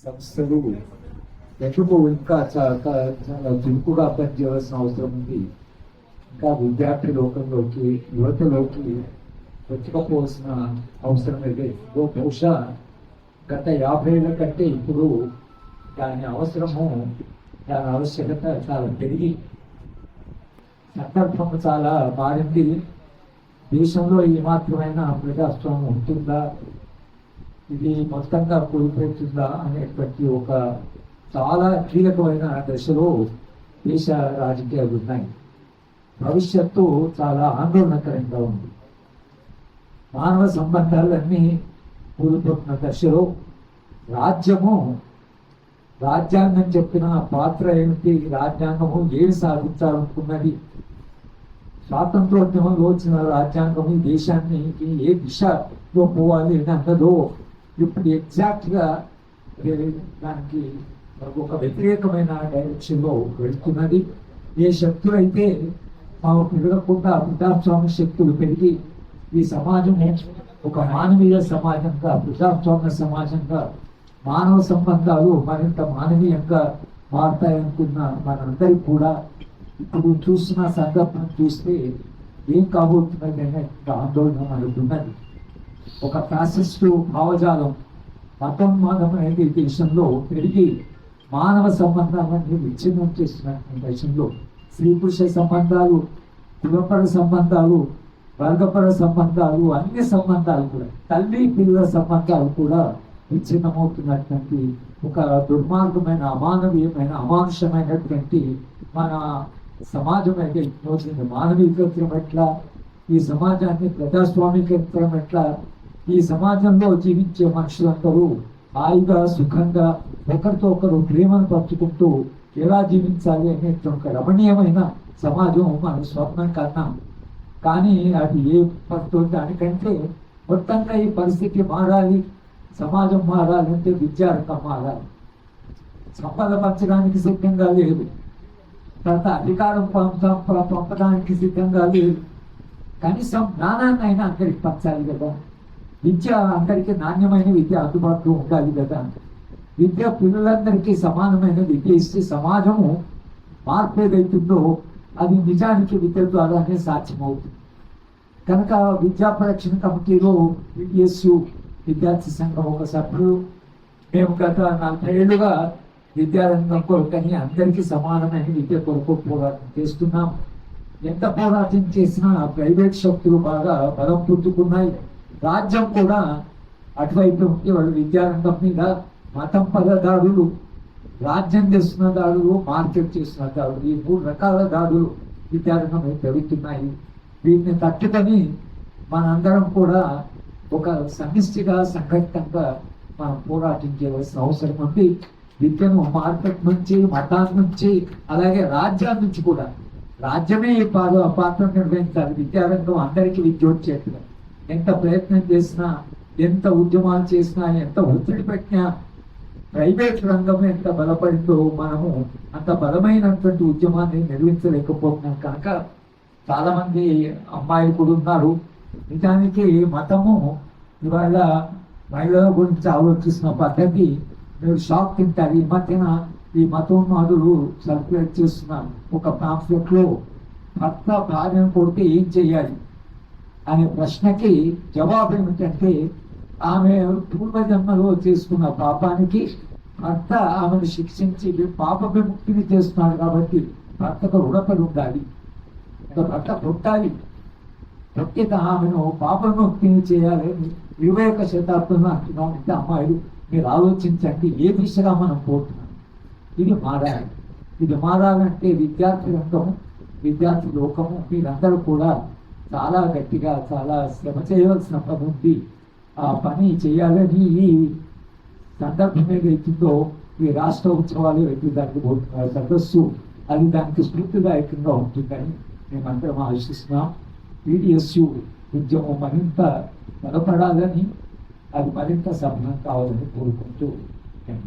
సంస్థలు ఎందుకు ఇంకా చాలా చురుకుగా పనిచేయవలసిన అవసరం ఉంది. ఇంకా విద్యార్థి లోకంలోకి యువతలోకి వచ్చకపోవాల్సిన అవసరం అయితే బహుశా గత యాభై ఏళ్ళ కంటే ఇప్పుడు దాని అవసరము దాని ఆవశ్యకత చాలా పెరిగి సందర్భం చాలా మారింది. దేశంలో ఈ మాత్రమైన ప్రజాస్వామ్యం ఉంటుందా? ఇది మొత్తంగా కోల్పోతుందా అనేటువంటి ఒక చాలా కీలకమైన దశలో దేశ రాజకీయాలు ఉన్నాయి భవిష్యత్తు చాలా ఆందోళనకరంగా ఉంది. మానవ సంబంధాలన్నీ కోల్పోతున్న దశలో రాజ్యము రాజ్యాంగం చెప్పిన పాత్ర ఏమిటి రాజ్యాంగము ఏమి సాధించాలనుకున్నది స్వాతంత్రోద్యమంలో వచ్చిన రాజ్యాంగం ఈ దేశాన్ని ఏ దిశలో పోవాలి అని అన్నదో ఇప్పుడు ఎగ్జాక్ట్గా దానికి మనకు దానికి ఒక వ్యతిరేకమైన డైరెక్షన్లో వెళుతున్నది వెళ్తున్నది. ఏ శక్తులు అయితే మాకు పెరగకుండా ప్రజాస్వామ్య శక్తులు పెరిగి ఈ సమాజం ఒక మానవీయ సమాజంగా ప్రజాస్వామ్య సమాజంగా మానవ సంబంధాలు మరింత మానవీయంగా మారుతాయనుకున్న మనందరికీ కూడా ఇప్పుడు చూస్తున్న సందర్భం చూస్తే ఏం కాబోతున్నది అనే ఆందోళన మనకున్నది ఒక ఫ్యాసిస్టు భావజాలం మతోన్మాదం అనేది దేశంలో పెరిగి మానవ సంబంధాలన్నీ విచ్ఛిన్నం చేసిన దేశంలో స్త్రీ పురుష సంబంధాలు కులపర సంబంధాలు వర్గపర సంబంధాలు అన్ని సంబంధాలు కూడా తల్లి పిల్లల సంబంధాలు కూడా విచ్ఛిన్నమవుతున్నటువంటి ఒక దుర్మార్గమైన అమానవీయమైన అమానుషమైనటువంటి మన సమాజం అయితే వచ్చింది మానవీకరించడం ఎట్లా ఈ సమాజాన్ని ప్రజాస్వామికరించడం ఎట్లా ఈ సమాజంలో జీవించే మనుషులందరూ హాయిగా సుఖంగా ఒకరితో ఒకరు ప్రేమను పంచుకుంటూ ఎలా జీవించాలి అనేటువంటి ఒక రమణీయమైన సమాజం మన స్వప్నం కన్నా. కానీ అది ఏ పడుతుంది దానికంటే మొత్తంగా ఈ పరిస్థితి మారాలి సమాజం మారాలంటే విద్యారంగం మారాలి. సంపద పంచడానికి సిద్ధంగా లేదు. తర్వాత అధికారం పంప- పంపడానికి సిద్ధంగా లేదు. కనీసం జ్ఞానాన్ని అయినా అందరికి పంచాలి కదా. విద్య అందరికీ నాణ్యమైన విద్య అందుబాటులో ఉండాలి కదా. విద్య పిల్లలందరికీ సమానమైన విద్య ఇస్తే సమాజము మార్పు ఏదైతుందో అది నిజానికి విద్య ద్వారానే సాధ్యమవుతుంది. కనుక విద్యా పరిరక్షణ కమిటీలో విడిఎస్యు విద్యార్థి సంఘం ఒక సభ్యుడు మేము గత నలభై ఏళ్ళుగా విద్యారంగం కొరకని అందరికీ సమానమైన విద్య కొరకు పోరాటం చేస్తున్నాం. ఎంత పోరాటం చేసినా ప్రైవేట్ శక్తులు బాగా బలం పుట్టుకున్నాయి. రాజ్యం కూడా అటువైపు ఉంటే వాళ్ళు విద్యారంగం మీద మతం పద దాడులు రాజ్యం చేస్తున్న దాడులు మార్కెట్ చేస్తున్న దాడులు ఈ మూడు రకాల దాడులు విద్యారంగం పెరుగుతున్నాయి జరుగుతున్నాయి. వీటిని తట్టుకొని మనందరం కూడా ఒక సమిష్టిగా సంఘటితంగా మనం పోరాటించవలసిన అవసరం ఉంది. విద్యను మార్కెట్ నుంచి మతాన్ని నుంచి అలాగే రాజ్యాల నుంచి కూడా. రాజ్యమే ఈ పాత్ర నిర్వహించాలి. విద్యారంగం అందరికీ విద్య వచ్చేట్టుగా. ఎంత ప్రయత్నం చేసినా ఎంత ఉద్యమాలు చేసినా ఎంత ఒత్తిడి పెట్టినా ప్రైవేట్ రంగం ఎంత బలపడిందో మనము అంత బలమైనటువంటి ఉద్యమాన్ని నిర్వహించలేకపోతున్నాం కనుక చాలా మంది అమ్మాయిలు కూడా ఉన్నారు. నిజానికి మతము ఇవాళ మహిళల గురించి ఆలోచిస్తున్న పద్ధతి మీరు షాక్ తింటారు. ఈ మధ్యన ఈ మతోన్మాదులు సర్క్యులేట్ చేస్తున్నారు ఒక పాంఫ్లెట్ భర్త భార్యను కొడితే ఏం చేయాలి? అనే ప్రశ్నకి జవాబు ఏమిటంటే ఆమె పూర్వజన్మలో చేసుకున్న పాపానికి భర్త ఆమెను శిక్షించి పాప విముక్తిని చేస్తున్నాడు కాబట్టి భర్తకు రుణపడి ఉండాలి భర్త పుట్టాలి. ప్రత్యేక ఆమెను పాప విముక్తిని చేయాలని వివేక శతాబ్దంలో అంటున్నాం. అంటే అమ్మాయిలు మీరు ఆలోచించండి ఏ దిశగా మనం పోతున్నాం? ఇది మారాలి. ఇది మారాలంటే విద్యార్థి రంగం విద్యార్థి లోకము మీరందరూ కూడా చాలా గట్టిగా చాలా శ్రమ చేయవలసిన పని ఉంది. ఆ పని చేయాలని ఈ సందర్భం ఏదైతుందో ఈ రాష్ట్ర ఉత్సవాలు అయితే దానికి సదస్సు అది దానికి స్ఫూర్తిదాయకంగా ఉంటుందని మేమందరం ఆశిస్తున్నాం. పీడిఎస్యు ఉద్యమం మరింత బలపడాలని అది మరింత సఫలం కావాలని కోరుకుంటూ నేను